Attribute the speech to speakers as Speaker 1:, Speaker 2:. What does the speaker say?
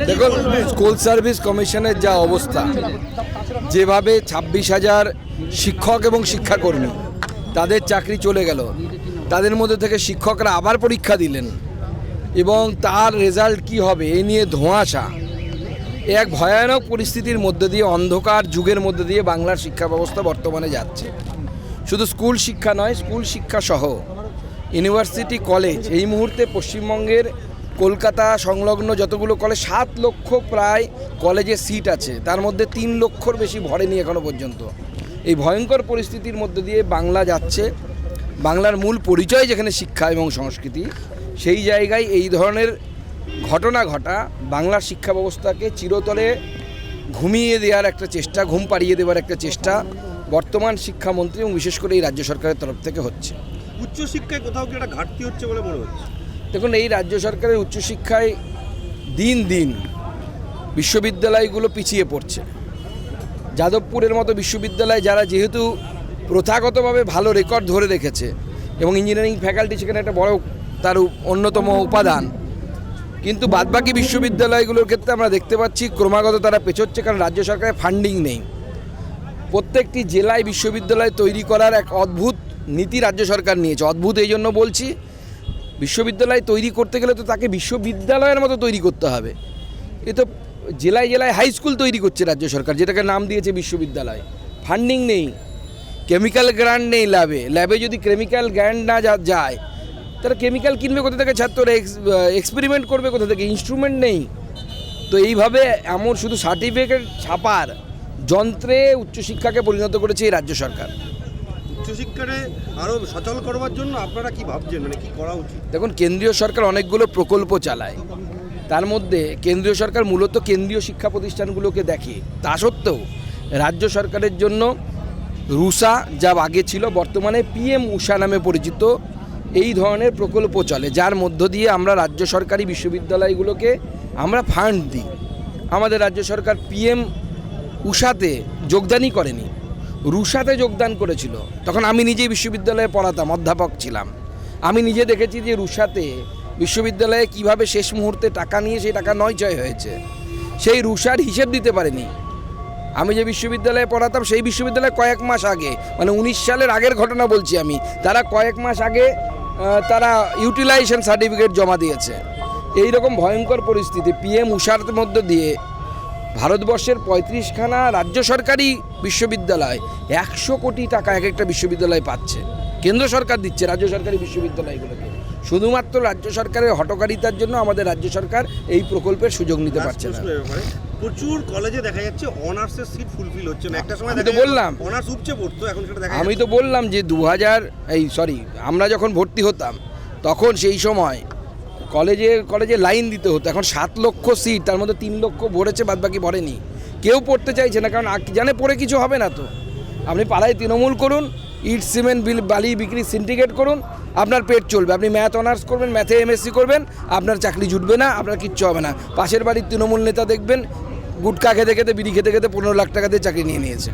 Speaker 1: দেখুন, school service কমিশনের যা অবস্থা, যেভাবে ছাব্বিশ হাজার শিক্ষক এবং শিক্ষাকর্মী তাদের চাকরি চলে গেল, তাদের মধ্যে থেকে শিক্ষকরা আবার পরীক্ষা দিলেন এবং তার রেজাল্ট কি হবে এ নিয়ে ধোঁয়াশা। এক ভয়ানক পরিস্থিতির মধ্যে দিয়ে, অন্ধকার যুগের মধ্যে দিয়ে বাংলার শিক্ষা ব্যবস্থা বর্তমানে যাচ্ছে। শুধু স্কুল শিক্ষা নয়, স্কুল শিক্ষা সহ ইউনিভার্সিটি, কলেজ এই মুহূর্তে পশ্চিমবঙ্গের কলকাতা সংলগ্ন যতগুলো কলেজ, সাত লক্ষ প্রায় কলেজে সিট আছে। তার মধ্যে তিন লক্ষর বেশি ভরেনি এখনও পর্যন্ত। এই ভয়ঙ্কর পরিস্থিতির মধ্যে দিয়ে বাংলা যাচ্ছে। বাংলার মূল পরিচয় যেখানে শিক্ষা এবং সংস্কৃতি, সেই জায়গায় এই ধরনের ঘটনা ঘটা বাংলার শিক্ষা ব্যবস্থাকে চিরতরে ঘুমিয়ে দেওয়ার একটা চেষ্টা, ঘুম পাড়িয়ে দেওয়ার একটা চেষ্টা বর্তমান শিক্ষামন্ত্রী এবং বিশেষ করে এই রাজ্য সরকারের তরফ থেকে হচ্ছে।
Speaker 2: উচ্চশিক্ষায় কোথাও কি একটা ঘাটতি হচ্ছে বলে মনে হচ্ছে?
Speaker 1: দেখুন, এই রাজ্য সরকারের উচ্চশিক্ষায় দিন দিন বিশ্ববিদ্যালয়গুলো পিছিয়ে পড়ছে। যাদবপুরের মতো বিশ্ববিদ্যালয় যারা যেহেতু প্রথাগতভাবে ভালো রেকর্ড ধরে রেখেছে এবং ইঞ্জিনিয়ারিং ফ্যাকাল্টি সেখানে একটা বড় তার অন্যতম উপাদান, কিন্তু বাদবাকি বিশ্ববিদ্যালয়গুলোর ক্ষেত্রে আমরা দেখতে পাচ্ছি ক্রমাগত তারা পেছোচ্ছে কারণ রাজ্য সরকারের ফান্ডিং নেই। প্রত্যেকটি জেলায় বিশ্ববিদ্যালয় তৈরি করার এক অদ্ভুত নীতি রাজ্য সরকার নিয়েছে। অদ্ভুত এই জন্য বলছি বিশ্ববিদ্যালয় তৈরি করতে গেলে তো তাকে বিশ্ববিদ্যালয়ের মতো তৈরি করতে হবে। এ তো জেলায় জেলায় হাই স্কুল তৈরি করছে রাজ্য সরকার, যেটাকে নাম দিয়েছে বিশ্ববিদ্যালয়। ফান্ডিং নেই কেমিক্যাল গ্র্যান্ড নেই ল্যাবে ল্যাবে যদি কেমিক্যাল গ্র্যান্ড না যায় তারা কেমিক্যাল কিনবে কোথা থেকে? ছাত্ররা এক্সপেরিমেন্ট করবে কোথা থেকে? ইনস্ট্রুমেন্ট নেই। তো এইভাবে এমন শুধু সার্টিফিকেট ছাপার যন্ত্রে উচ্চশিক্ষাকে পরিণত করেছে এই রাজ্য সরকার।
Speaker 2: উচ্চশিক্ষারে আরও সচল করবার জন্য আপনারা কি ভাবছেন? মানে কি করা উচিত?
Speaker 1: দেখুন, কেন্দ্রীয় সরকার অনেকগুলো প্রকল্প চালায়। তার মধ্যে কেন্দ্রীয় সরকার মূলত কেন্দ্রীয় শিক্ষা প্রতিষ্ঠানগুলোকে দেখে। তা সত্ত্বেও রাজ্য সরকারের জন্য রুষা যা আগে ছিল, বর্তমানে পিএম উষা নামে পরিচিত এই ধরনের প্রকল্প চলে। যার মধ্য দিয়ে আমরা রাজ্য সরকারি বিশ্ববিদ্যালয়গুলোকে আমরা ফান্ড দিই। আমাদের রাজ্য সরকার পিএম উষাতে যোগদানই করেনি। রুষাতে যোগদান করেছিল। তখন আমি নিজেই বিশ্ববিদ্যালয়ে পড়াতাম, অধ্যাপক ছিলাম। আমি নিজে দেখেছি যে রুষাতে বিশ্ববিদ্যালয়ে কীভাবে শেষ মুহূর্তে টাকা নিয়ে সেই টাকা নয়চয় হয়েছে। সেই রুষার হিসেব দিতে পারেনি। আমি যে বিশ্ববিদ্যালয়ে পড়াতাম, সেই বিশ্ববিদ্যালয়ে কয়েক মাস আগে মানে উনিশ সালের আগের ঘটনা বলছি আমি, তারা কয়েক মাস আগে তারা ইউটিলাইজেশন সার্টিফিকেট জমা দিয়েছে। এই রকম ভয়ঙ্কর পরিস্থিতি পিএম উষার মধ্য দিয়ে ভারতবর্ষের পঁয়ত্রিশখানা রাজ্য সরকারি বিশ্ববিদ্যালয় একশো কোটি টাকা এক একটা বিশ্ববিদ্যালয় পাচ্ছে কেন্দ্র সরকার দিচ্ছে রাজ্য সরকারি বিশ্ববিদ্যালয়গুলোকে শুধুমাত্র রাজ্য সরকারের হটকারিতার জন্য আমাদের রাজ্য সরকার এই প্রকল্পের সুযোগ নিতে পারছে না।
Speaker 2: প্রচুর কলেজে দেখা যাচ্ছে অনার্সের সিট ফুলফিল হচ্ছে না একটা সময়
Speaker 1: তো বললাম।
Speaker 2: অনার্স উপচে পড়তো এখন সেটা দেখা
Speaker 1: আমি তো বললাম যে দু হাজার এই সরি আমরা যখন ভর্তি হতাম তখন সেই সময় কলেজে কলেজে লাইন দিতে হতো। এখন সাত লক্ষ সিট তার মধ্যে তিন লক্ষ ভরেছে বাদ বাকি ভরেনি। কেউ পড়তে চাইছে না, কারণ জানে পড়ে কিছু হবে না তো। আপনি পাড়ায় তৃণমূল করুন, ইট, সিমেন্ট, বিল, বালি বিক্রি সিন্ডিকেট করুন, আপনার পেট চলবে। আপনি ম্যাথ অনার্স করবেন ম্যাথে এমএসসি করবেন, আপনার চাকরি জুটবে না, আপনার কিচ্ছু হবে না। পাশের বাড়ির তৃণমূল নেতা দেখবেন, গুটকা খেতে খেতে, বিড়ি খেতে খেতে পনেরো লাখ টাকা দিয়ে চাকরি নিয়ে নিয়েছে।